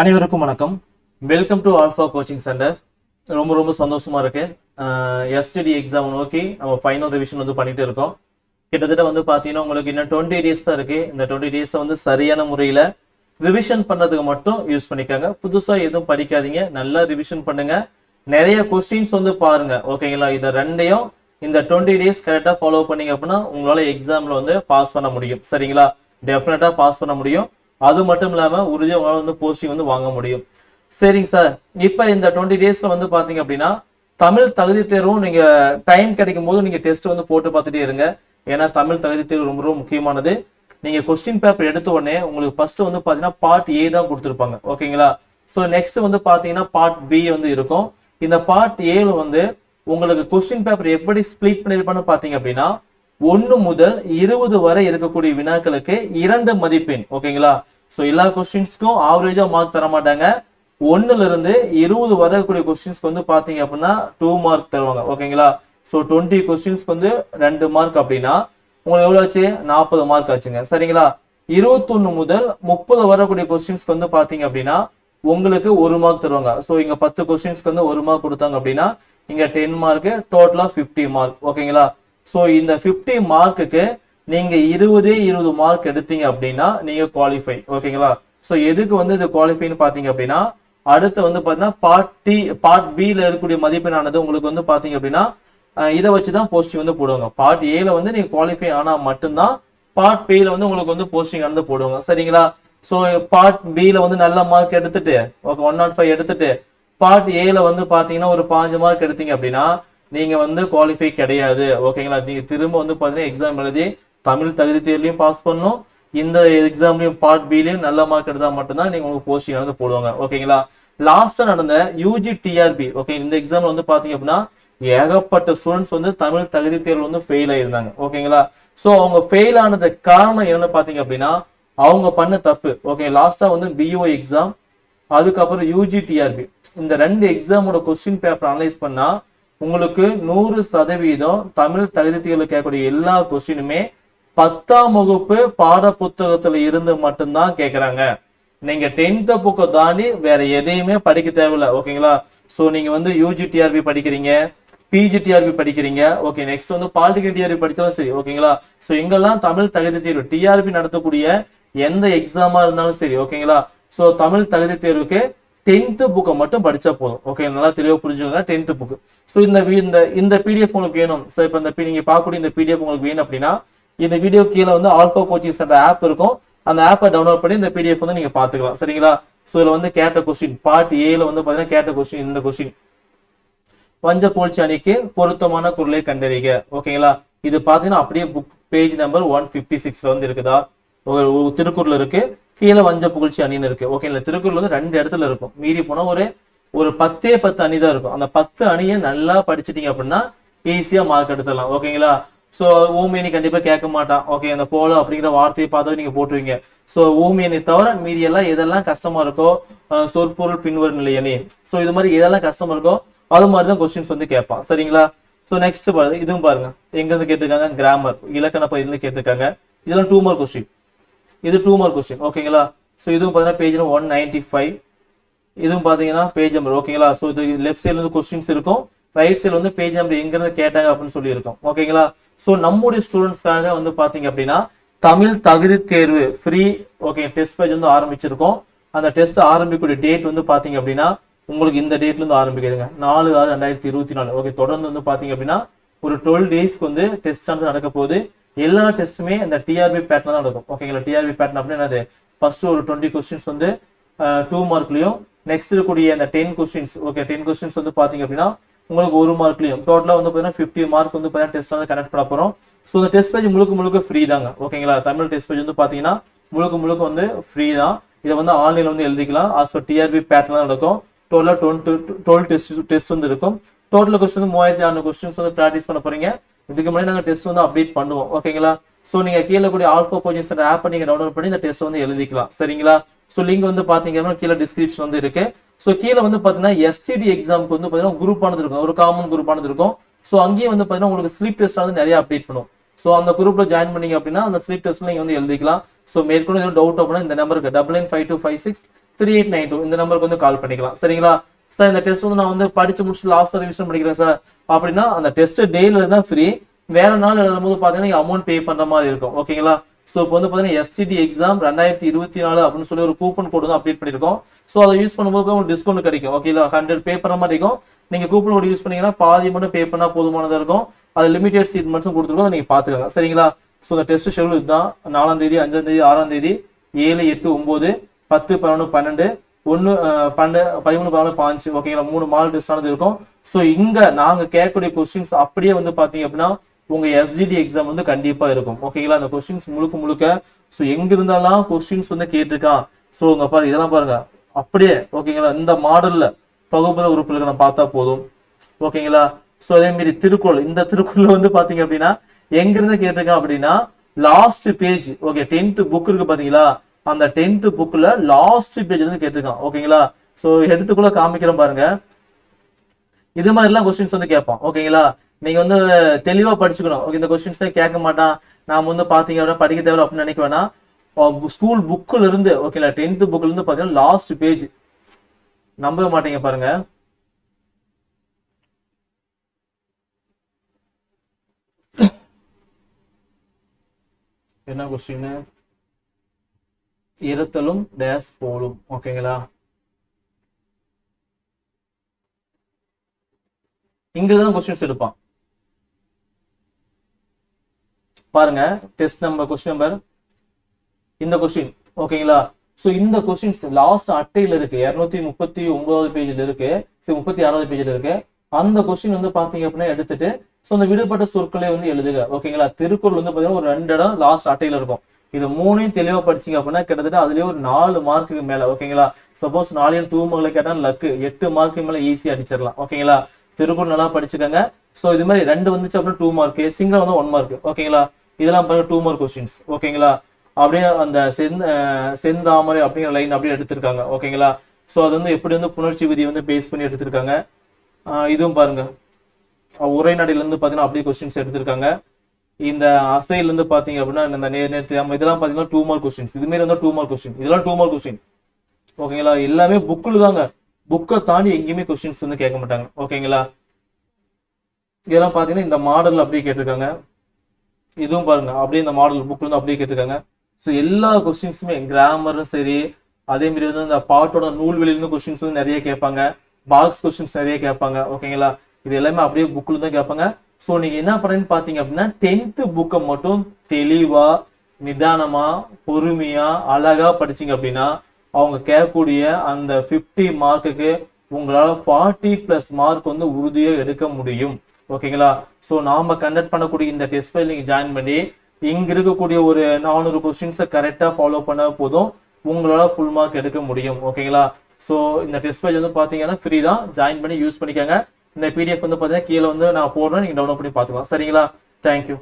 அனைவருக்கும் வணக்கம். Welcome to Alpha coaching centre ரொம்ப ரொம்ப சந்தோஷமா இருக்கு. எஸ்டிடி எக்ஸாம் நோக்கி நம்ம ஃபைனல் ரிவிஷன் வந்து பண்ணிட்டு இருக்கோம். கிட்டத்தட்ட வந்து பார்த்தீங்கன்னா உங்களுக்கு இன்னும் டுவெண்ட்டி டேஸ் தான் இருக்கு. இந்த டுவெண்ட்டி டேஸை வந்து சரியான முறையில் ரிவிஷன் பண்ணதுக்கு மட்டும் யூஸ் பண்ணிக்கோங்க. புதுசாக எதுவும் படிக்காதீங்க. நல்லா ரிவிஷன் பண்ணுங்க. நிறைய கொஸ்டின்ஸ் வந்து பாருங்க. ஓகேங்களா இதை ரெண்டையும் இந்த டுவெண்ட்டி டேஸ் கரெக்டாக ஃபாலோ பண்ணீங்க அப்படின்னா உங்களால எக்ஸாம்ல வந்து பாஸ் பண்ண முடியும். சரிங்களா? டெஃபினட்டா பாஸ் பண்ண முடியும். அது மட்டும் இல்லாமல் உறுதியாக உங்களால் வந்து போஸ்டிங் வந்து வாங்க முடியும். சரிங்க சார் இப்போ இந்த டுவெண்ட்டி டேஸில் வந்து பார்த்தீங்க அப்படின்னா தமிழ் தகுதி தேர்வும் நீங்கள் டைம் கிடைக்கும் போது நீங்கள் டெஸ்ட் வந்து போட்டு பார்த்துட்டே இருங்க. ஏன்னா தமிழ் தகுதி தேர்வு ரொம்ப ரொம்ப முக்கியமானது. நீங்கள் கொஸ்டின் பேப்பர் எடுத்த உடனே உங்களுக்கு ஃபர்ஸ்ட் வந்து பார்த்தீங்கன்னா பார்ட் ஏ தான் கொடுத்துருப்பாங்க. ஓகேங்களா ஸோ நெக்ஸ்ட் வந்து பார்த்தீங்கன்னா பார்ட் பி வந்து இருக்கும். இந்த பார்ட் ஏல வந்து உங்களுக்கு கொஸ்டின் பேப்பர் எப்படி ஸ்ப்ளிட் பண்ணியிருப்பான்னு பார்த்தீங்க அப்படின்னா ஒன்று முதல் இருபது வரை இருக்கக்கூடிய வினாக்களுக்கு இரண்டு மதிப்பெண் ஓகேங்களா? ஸோ எல்லா கொஸ்டின்ஸ்க்கும் ஆவரேஜாக மார்க் தர மாட்டாங்க ஒன்னுல இருந்து இருபது வரக்கூடிய கொஸ்டின்ஸ்க்கு வந்து பார்த்தீங்க அப்படின்னா டூ மார்க் தருவாங்க ஓகேங்களா? ஸோ டுவெண்ட்டி கொஸ்டின்ஸ்க்கு வந்து ரெண்டு மார்க் அப்படின்னா உங்களுக்கு எவ்வளோ ஆச்சு? நாற்பது மார்க் ஆச்சுங்க சரிங்களா? இருபத்தொன்னு முதல் முப்பது வரக்கூடிய கொஸ்டின்ஸ்க்கு வந்து பார்த்தீங்க அப்படின்னா உங்களுக்கு ஒரு மார்க் தருவாங்க. ஸோ இங்கே பத்து கொஸ்டின்ஸ்க்கு வந்து ஒரு மார்க் கொடுத்தாங்க அப்படின்னா இங்கே டென் மார்க்கு டோட்டலாக ஃபிஃப்டி மார்க் ஓகேங்களா? ஸோ இந்த 50 மார்க்குக்கு நீங்க இருபதே இருபது மார்க் எடுத்தீங்க அப்படின்னா நீங்க குவாலிஃபை ஓகேங்களா ஸோ எதுக்கு வந்து இது குவாலிஃபைன்னு பார்த்தீங்க அப்படின்னா அடுத்து வந்து பார்த்தீங்கன்னா பார்ட் டி பார்ட் பியில் இருக்கக்கூடிய மதிப்பெண்ணானது உங்களுக்கு வந்து பார்த்தீங்க அப்படின்னா இதை வச்சு தான் போஸ்டிங் வந்து போடுவாங்க. பார்ட் ஏல வந்து நீங்கள் குவாலிஃபை ஆனால் மட்டும்தான் பார்ட் பியில் வந்து உங்களுக்கு வந்து போஸ்டிங் வந்து போடுவாங்க. சரிங்களா? ஸோ பார்ட் பியில் வந்து நல்ல மார்க் எடுத்துட்டு ஓகே ஒன் நாட் ஃபைவ் எடுத்துட்டு பார்ட் ஏல வந்து பார்த்தீங்கன்னா ஒரு பாஞ்சு மார்க் எடுத்தீங்க அப்படின்னா நீங்கள் வந்து குவாலிஃபை கிடையாது. ஓகேங்களா நீங்கள் திரும்ப வந்து பார்த்தீங்கன்னா எக்ஸாம் எழுதி தமிழ் தகுதி தேர்வுலையும் பாஸ் பண்ணணும். இந்த எக்ஸாம்லையும் பார்ட் பிலையும் நல்ல மார்க் எடுத்தால் மட்டும்தான் நீங்கள் உங்களுக்கு போஸ்டிங் வந்து போடுவாங்க. ஓகேங்களா லாஸ்ட்டாக நடந்த யூஜி டிஆர்பி ஓகே இந்த எக்ஸாமில் வந்து பார்த்தீங்க அப்படின்னா ஏகப்பட்ட ஸ்டூடெண்ட்ஸ் வந்து தமிழ் தகுதி தேர்வு வந்து ஃபெயில் ஆயிருந்தாங்க. ஓகேங்களா ஸோ அவங்க ஃபெயில் ஆனது காரணம் என்னன்னு பார்த்தீங்க அப்படின்னா அவங்க பண்ண தப்பு. ஓகே லாஸ்ட்டாக வந்து பிஓ எக்ஸாம் அதுக்கப்புறம் யூஜி டிஆர்பி இந்த ரெண்டு எக்ஸாமோட கொஸ்டின் பேப்பர் அனலைஸ் பண்ணால் உங்களுக்கு நூறு சதவீதம் தமிழ் தகுதி தேர்வு கேட்கக்கூடிய எல்லா கொஸ்டினுமே பத்தாம் வகுப்பு பாட புத்தகத்துல இருந்து மட்டும்தான் கேக்குறாங்க. நீங்க டென்த்த புக்கை தாண்டி வேற எதையுமே படிக்க தேவையில்ல ஓகேங்களா? சோ நீங்க வந்து யூஜி டிஆர்பி படிக்கிறீங்க பிஜிடிஆர்பி படிக்கிறீங்க ஓகே நெக்ஸ்ட் வந்து பாலிடிக்கல் டிஆர்பி படிச்சாலும் சரி ஓகேங்களா? சோ இங்கெல்லாம் தமிழ் தகுதி தேர்வு டிஆர்பி நடத்தக்கூடிய எந்த எக்ஸாமா இருந்தாலும் சரி ஓகேங்களா? சோ தமிழ் தகுதி தேர்வுக்கு டென்த்து புக்கை மட்டும் படிச்சா போதும். ஓகே நல்லா தெளிவாக புரிஞ்சுக்கோங்க. டென்த்து புக் ஸோ இந்த வி- இந்த இந்த பிடிஎஃப் உங்களுக்கு வேணும். சார் இப்போ இந்த P- நீங்க பார்க்கக்கூடிய இந்த பிடிஎஃப் உங்களுக்கு வேணும் அப்படின்னா இந்த வீடியோ கீழே வந்து ஆல்ஃபா கோச்சிங் சென்டர் ஆப் இருக்கும். அந்த ஆப்பை டவுன்லோட் பண்ணி இந்த பிடிஎஃப் வந்து நீங்க பாத்துக்கலாம் சரிங்களா? ஸோ இதில் வந்து கேட்ட கொஸ்டின் பார்ட் ஏல வந்து பார்த்தீங்கன்னா கேட்ட கொஸ்டின் இந்த கொஸ்டின் வஞ்ச போல்ச்சி அணிக்கு பொருத்தமான குரலை கண்டறிக. ஓகேங்களா இது பார்த்தீங்கன்னா அப்படியே book page number one fifty சிக்ஸ்ல வந்து இருக்குதா? திருக்குறள் இருக்கு. கீழே வஞ்ச புகழ்ச்சி அணின்னு இருக்கு. ஓகேங்களா திருக்குறள் வந்து ரெண்டு இடத்துல இருக்கும். மீறி போனா ஒரு ஒரு பத்தே பத்து அணி தான் இருக்கும். அந்த பத்து அணியை நல்லா படிச்சிட்டீங்க அப்படின்னா ஈஸியா மார்க் எடுத்துடலாம். ஓகேங்களா சோ ஊமியனி கண்டிப்பா கேட்க மாட்டான். ஓகே அந்த போல அப்படிங்கிற வார்த்தையை பார்த்து நீங்க போட்டுருவீங்க. சோ ஊமியனை தவிர மீதி எல்லாம் எதெல்லாம் கஷ்டமா இருக்கோ சொற்பொருள் பின்வரும் நிலையணி சோ இது மாதிரி எதெல்லாம் கஷ்டமா இருக்கோ அது மாதிரி தான் கொஸ்டின்ஸ் வந்து கேட்பான். சரிங்களா? ஸோ நெக்ஸ்ட் பாருங்க. இதுவும் பாருங்க. எங்க இருந்து கேட்டிருக்காங்க? கிராமர் இலக்கண பகுதியிலிருந்து கேட்டிருக்காங்க. இதெல்லாம் டூ மார்க் கொஸ்டின் இது டூ மார்க் கொஸ்டின் ஓகேங்களா ஸோ இதுவும் பார்த்தீங்கன்னா பேஜ் ஒன் நைன்டி ஃபைவ் இதுவும் பார்த்தீங்கன்னா பேஜ் நம்பர் ஓகேங்களா ஸோ இது லெஃப்ட் சைடில் வந்து கொஸ்டின்ஸ் இருக்கும். ரைட் சைடில் வந்து பேஜ் நம்பர் எங்கேருந்து கேட்டாங்க அப்படின்னு சொல்லியிருக்கோம். ஓகேங்களா ஸோ நம்முடைய ஸ்டூடெண்ட்ஸ்க்காக வந்து பார்த்தீங்க அப்படின்னா தமிழ் தகுதி தேர்வு ஃப்ரீ ஓகே டெஸ்ட் பேஜ் வந்து ஆரம்பிச்சிருக்கோம். அந்த டெஸ்ட் ஆரம்பிக்கக்கூடிய டேட் வந்து பார்த்தீங்க அப்படின்னா உங்களுக்கு இந்த டேட்ல இருந்து ஆரம்பிக்குதுங்க. நாலு ஆறு ரெண்டாயிரத்தி இருபத்தி நாலு. ஓகே தொடர்ந்து வந்து பார்த்தீங்க அப்படின்னா ஒரு டுவெல் டேஸ்க்கு வந்து டெஸ்ட் ஆனது நடக்க போகுது. எல்லா டெஸ்ட்டுமே இந்த டிஆர்பி பேட்டர்ல தான் நடக்கும். ஓகேங்களா டிஆர்பி பேட்டர்ன் அப்படின்னா என்னது? ஃபர்ஸ்ட் ஒரு டுவெண்ட்டி கொஸ்டின்ஸ் வந்து டூ மார்க்லயும் நெக்ஸ்ட் இருக்கக்கூடிய அந்த ten questions okay ten questions வந்து பாத்தீங்க அப்படின்னா உங்களுக்கு ஒரு மார்க்லயும் டோட்டலா வந்து பாத்தீங்கன்னா ஃபிஃப்டி மார்க் வந்து பாத்தீங்கன்னா டெஸ்ட் வந்து கனெக்ட் பண்ண போறோம். ஸோ இந்த டெஸ்ட் பேஜ் முழுக்க முழுக்க ஃப்ரீ தாங்க. ஓகேங்களா தமிழ் டெஸ்ட் பேஜ் வந்து பாத்தீங்கன்னா முழுக்க முழுக்க வந்து ஃப்ரீ தான். இதை வந்து ஆன்லைன்ல வந்து எழுதிக்கலாம். ஆஸ் பர் டிஆர்பி பேட்டர்ன் தான் நடக்கும். டோட்டலா டுவெண்ட்டி டுவெல் டெஸ்ட் டெஸ்ட் வந்து இருக்கும். டோட்டல் கொஸ்டின் வந்து மூவாயிரத்தி அறுநூறு கொஸ்டின்ஸ் வந்து ப்ராக்டிஸ் பண்ண போறீங்க. இதுக்கு முன்னாடி நாங்கள் டெஸ்ட் வந்து அப்டேட் பண்ணுவோம். ஓகேங்களா ஸோ நீங்கள் கீழே கூடிய ஆல்ஃபா கோச்சிங் சென்டர் ஆப்பை நீங்கள் டவுன்லோட் பண்ணி இந்த டெஸ்ட் வந்து எழுதிக்கலாம். சரிங்களா? ஸோ லிங்க் வந்து பார்த்தீங்கன்னா கீழே டிஸ்கிரிப்ஷன் வந்து இருக்கு. ஸோ கீழே வந்து பார்த்தீங்கன்னா எஸ்டிடி எக்ஸாமுக்கு வந்து பார்த்தீங்கன்னா குரூப் ஆனது இருக்கும். ஒரு காமன் குரூப் ஆனது இருக்கும். ஸோ அங்கேயே வந்து பார்த்தீங்கன்னா உங்களுக்கு ஸ்லீப் டெஸ்ட் வந்து நிறைய அப்டேட் பண்ணும். ஸோ அந்த குரூப்ல ஜாயின் பண்ணீங்க அப்படின்னா அந்த ஸ்லீப் டெஸ்ட் நீங்கள் வந்து எழுதிக்கலாம். ஸோ மேற்கொண்டு எதுவும் டவுட் அப்படின்னா இந்த நம்பருக்கு double nine five two five six three eight nine two இந்த நம்பருக்கு வந்து கால் பண்ணிக்கலாம். சரிங்களா? சார் இந்த டெஸ்ட் வந்து நான் வந்து படிச்சு முடிச்சுட்டு லாஸ்ட் ரிவிஷன் படிக்கிறேன் சார் அப்படின்னா அந்த டெஸ்ட் டேல தான் ஃப்ரீ வேற நாள் எழுதும் போது பாத்தீங்கன்னா அமௌண்ட் பே பண்ற மாதிரி இருக்கும். ஓகேங்களா ஸோ இப்போ வந்து பார்த்தீங்கன்னா எஸ்டிடி எக்ஸாம் ரெண்டாயிரத்தி இருபத்தி நாலு அப்படின்னு சொல்லி ஒரு கூப்பன் கோடு வந்து அப்டேட் பண்ணியிருக்கோம். ஸோ அதை யூஸ் பண்ணும்போது உங்களுக்கு டிஸ்கவுண்ட் கிடைக்கும். ஓகேங்களா ஹண்ட்ரட் பே பண்ண மாதிரி இருக்கும். நீங்கள் கூப்பன் கோடு யூஸ் பண்ணீங்கன்னா பாதி மட்டும் பே பண்ணால் போதுமானதாக இருக்கும். அது லிமிடெட் சீட் மட்டும் கொடுத்துருக்கோம். அதை நீங்கள் பார்த்துக்கலாம் சரிங்களா? ஸோ இந்த டெஸ்ட் ஷெடியூல் இதுதான். நாலாம் தேதி அஞ்சாம் தேதி ஆறாம் தேதி ஏழு எட்டு ஒம்பது பத்து பதினொன்று பன்னெண்டு ஒன்று பன்னெண்டு பதிமூணு பதினாலு பாஞ்சு ஓகேங்களா மூணு மால் டெஸ்டானது இருக்கும். ஸோ இங்கே நாங்கள் கேட்கக்கூடிய கொஸ்டின்ஸ் அப்படியே வந்து பார்த்தீங்க அப்படின்னா உங்கள் எஸ்ஜிடி எக்ஸாம் வந்து கண்டிப்பாக இருக்கும். ஓகேங்களா அந்த கொஸ்டின்ஸ் முழுக்க முழுக்க ஸோ எங்கிருந்தாலும் கொஸ்டின்ஸ் வந்து கேட்டிருக்கான். ஸோ உங்கள் பாரு இதெல்லாம் பாருங்க. அப்படியே ஓகேங்களா இந்த மாடலில் பகுப்பத உறுப்புகளை நான் பார்த்தா போதும். ஓகேங்களா ஸோ அதே மாதிரி திருக்குறள் இந்த திருக்குறள் வந்து பார்த்தீங்க அப்படின்னா எங்கிருந்து கேட்டிருக்கான் அப்படின்னா last page okay tenth book இருக்கு பார்த்தீங்களா? அந்த டென்த் புக்கில் லாஸ்ட் பேஜ் இருந்து கேட்டிருக்கான். ஓகேங்களா ஸோ எடுத்துக்குள்ள காமிக்கிறேன் பாருங்க. இது மாதிரிலாம் கொஸ்டின்ஸ் வந்து கேட்பான். ஓகேங்களா நீங்கள் வந்து தெளிவாக படிச்சுக்கணும். ஓகே இந்த கொஸ்டின்ஸே கேட்க மாட்டான். நாம் வந்து பார்த்தீங்க அப்படின்னா படிக்க தேவை அப்படின்னு நினைக்க வேணாம். ஸ்கூல் புக்கில் இருந்து ஓகேங்களா டென்த் புக்கில் இருந்து பார்த்தீங்கன்னா லாஸ்ட் பேஜ் நம்பவே மாட்டீங்க பாருங்க. என்ன கொஸ்டின்னு இருத்தலும் டேஸ் போலும். ஓகேங்களா? இங்கதான் கொஸ்டின்ஸ் எடுப்பான். பாருங்க டெஸ்ட் நம்பர் கொஸ்டின் நம்பர் இந்த கொஸ்டின் ஓகேங்களா? சோ இந்த கொஸ்டின்ஸ் லாஸ்ட் அட்டையில இருக்கு. இருநூத்தி முப்பத்தி ஒன்பதாவது பேஜ்ல இருக்கு. சரி முப்பத்தி ஆறாவது பேஜ்ல இருக்கு. அந்த கொஸ்டின் வந்து பாத்தீங்க அப்படின்னா எடுத்துட்டு சோ அந்த விடுபட்ட சொற்களை வந்து எழுதுக. ஓகேங்களா? திருக்குறள் வந்து பாத்தீங்கன்னா ஒரு ரெண்டு இடம் லாஸ்ட் அட்டையில இருக்கும். இது மூணையும் தெளிவாக படிச்சீங்க அப்படின்னா கிட்டத்தட்ட அதுலயே ஒரு நாலு மார்க்குக்கு மேல ஓகேங்களா சப்போஸ் நாளையும் டூ மார்க்ல கேட்டா லக்கு எட்டு மார்க்கு மேல ஈஸியா அடிச்சிடலாம் ஓகேங்களா திருக்குறள் நல்லா படிச்சுக்கோங்க. ஸோ இது மாதிரி ரெண்டு வந்துச்சு அப்படின்னா டூ மார்க் சிங்கிள் வந்து ஒன் மார்க் ஓகேங்களா இதெல்லாம் பாருங்க டூ மார்க் கொஸ்டின்ஸ் ஓகேங்களா அப்படியே அந்த செந் செந்தாமரை அப்படிங்கிற லைன் அப்படியே எடுத்திருக்காங்க ஓகேங்களா ஸோ அது வந்து எப்படி வந்து புணர்ச்சி விதி வந்து பேஸ் பண்ணி எடுத்திருக்காங்க? இதுவும் பாருங்க. உரைநடையிலேருந்து பார்த்தீங்கன்னா அப்படியே கொஸ்டின்ஸ் எடுத்திருக்காங்க. இந்த அசையிலேருந்து பார்த்தீங்க அப்படின்னா இந்த நேர் நேர்த்தி இதெல்லாம் பார்த்தீங்கன்னா டூ மார்க் கொஸ்டின்ஸ் இதுமாரி இருந்தால் டூ மார்க் கொஸ்டின் இதெல்லாம் டூ மார்க் கொஸ்டின் ஓகேங்களா? எல்லாமே புக்கில் தாங்க. புக்கை தாண்டி எங்கேயுமே கொஸ்டின்ஸ் வந்து கேட்க மாட்டாங்க. ஓகேங்களா? இதெல்லாம் பார்த்தீங்கன்னா இந்த மாடல் அப்படியே கேட்டிருக்காங்க. இதுவும் பாருங்க. அப்படியே இந்த மாடல் புக்ல இருந்து அப்படியே கேட்டிருக்காங்க. ஸோ எல்லா கொஸ்டின்ஸுமே கிராமரும் சரி அதே மாதிரி வந்து இந்த பாட்டோட நூல்வெளியிலிருந்து கொஸ்டின்ஸ் வந்து நிறைய கேட்பாங்க. பாக்ஸ் கொஸ்டின்ஸ் நிறைய கேட்பாங்க. ஓகேங்களா? இது எல்லாமே அப்படியே புக்கில் தான் கேட்பாங்க. ஸோ நீங்கள் என்ன பண்ணுறீங்கன்னு பார்த்தீங்க அப்படின்னா டென்த்து புக்கை மட்டும் தெளிவாக நிதானமாக பொறுமையாக அழகாக படிச்சீங்க அப்படின்னா அவங்க கேட்கக்கூடிய அந்த ஃபிஃப்டி மார்க்குக்கு உங்களால் ஃபார்ட்டி ப்ளஸ் மார்க் வந்து உறுதியாக எடுக்க முடியும். ஓகேங்களா? ஸோ நாம் கண்டக்ட் பண்ணக்கூடிய இந்த டெஸ்ட் ஃபைல் நீங்கள் ஜாயின் பண்ணி இங்கே இருக்கக்கூடிய ஒரு நானூறு கொஸ்டின்ஸை கரெக்டாக ஃபாலோ பண்ண போதும் உங்களால் ஃபுல் மார்க் எடுக்க முடியும். ஓகேங்களா? ஸோ இந்த டெஸ்ட் ஃபைல் வந்து பார்த்தீங்கன்னா ஃப்ரீ தான். ஜாயின் பண்ணி யூஸ் பண்ணிக்கோங்க. இந்த பிடிஎஃப் வந்து பாத்தீங்கன்னா கீழே வந்து நான் போடுறேன். நீங்க டவுன்லோட் பண்ணி பார்த்துக்கலாம். சரிங்களா? தேங்க்யூ